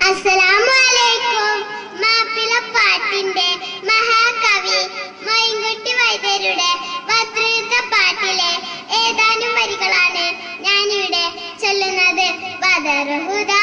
അസ്സലാമലൈക്കും മാപ്പിളപ്പാട്ടിന്റെ മഹാകവി മൈൻകുട്ടി വൈദ്യരുടെ ഭദ്രയുദ്ധ പാട്ടിലെ ഏതാനും വരികളാണ് ഞാനിവിടെ ചൊല്ലുന്നത്. വദർഹുദാ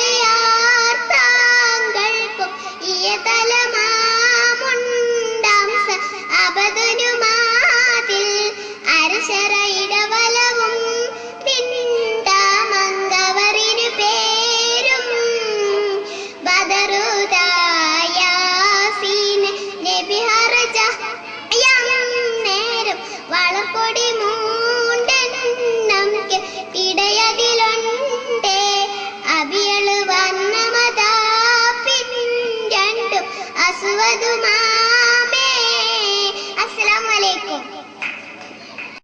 Paloma.